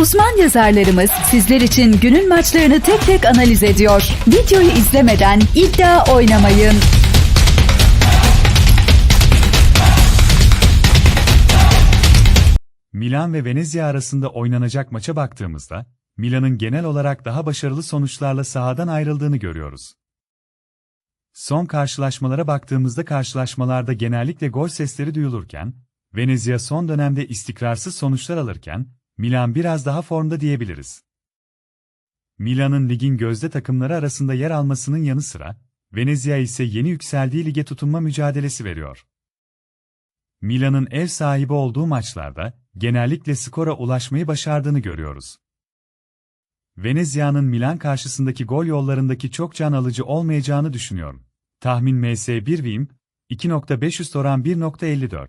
Uzman yazarlarımız sizler için günün maçlarını tek tek analiz ediyor. Videoyu izlemeden iddia oynamayın. Milan ve Venezia arasında oynanacak maça baktığımızda, Milan'ın genel olarak daha başarılı sonuçlarla sahadan ayrıldığını görüyoruz. Son karşılaşmalara baktığımızda karşılaşmalarda genellikle gol sesleri duyulurken, Venezia son dönemde istikrarsız sonuçlar alırken, Milan biraz daha formda diyebiliriz. Milan'ın ligin gözde takımları arasında yer almasının yanı sıra, Venezia ise yeni yükseldiği lige tutunma mücadelesi veriyor. Milan'ın ev sahibi olduğu maçlarda genellikle skora ulaşmayı başardığını görüyoruz. Venezia'nın Milan karşısındaki gol yollarındaki çok can alıcı olmayacağını düşünüyorum. Tahmin MS1 Vim 2.500 oran 1.54.